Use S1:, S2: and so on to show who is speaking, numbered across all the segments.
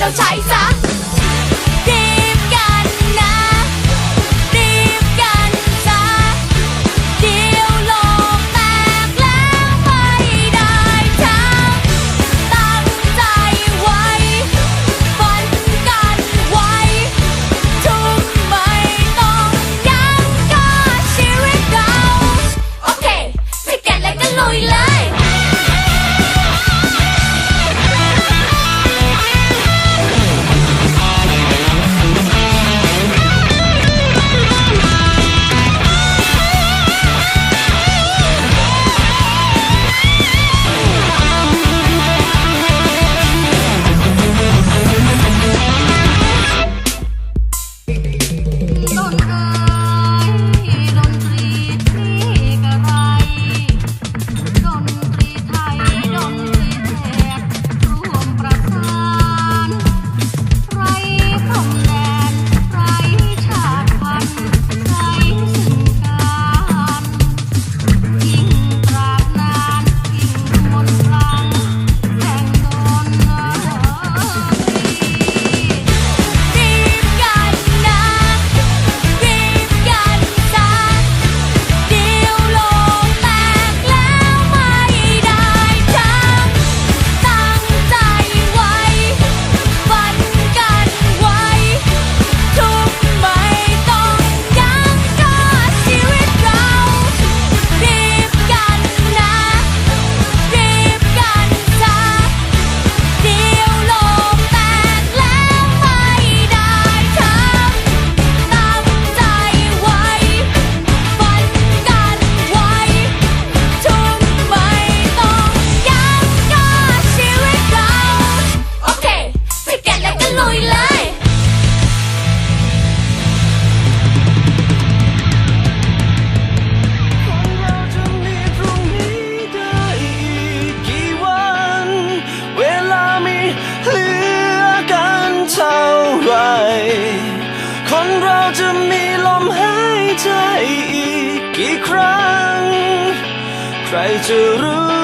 S1: 让彩色。 ใครจะรู้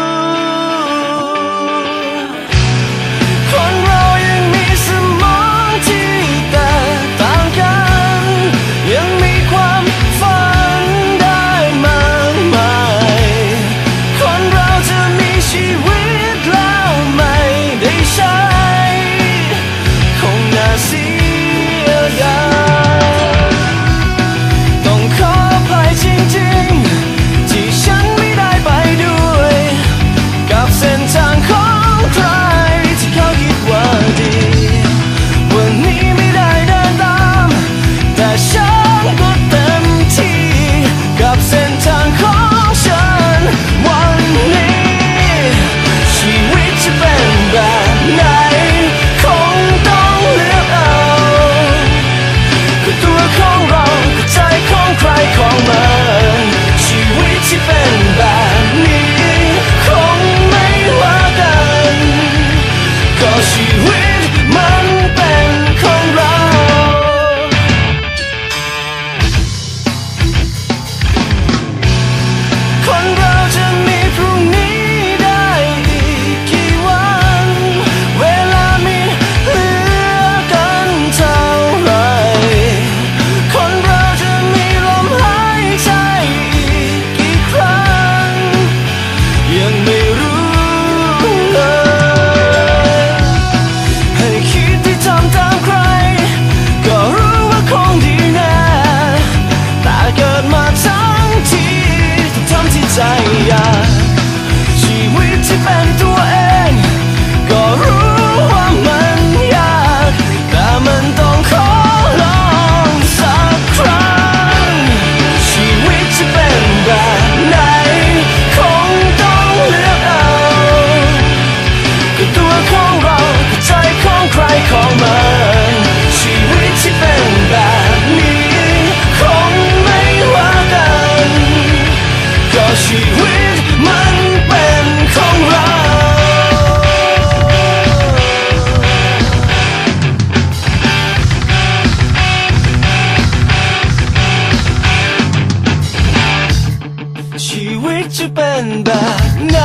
S1: ชีวิตจะเป็นแบ
S2: บไหน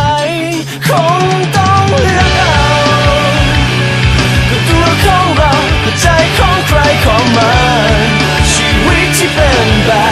S2: คงต้
S1: องเลือกเอา
S3: ตัวของเราก็ใจของใครของมัน ชีวิตที่เป็นแบบ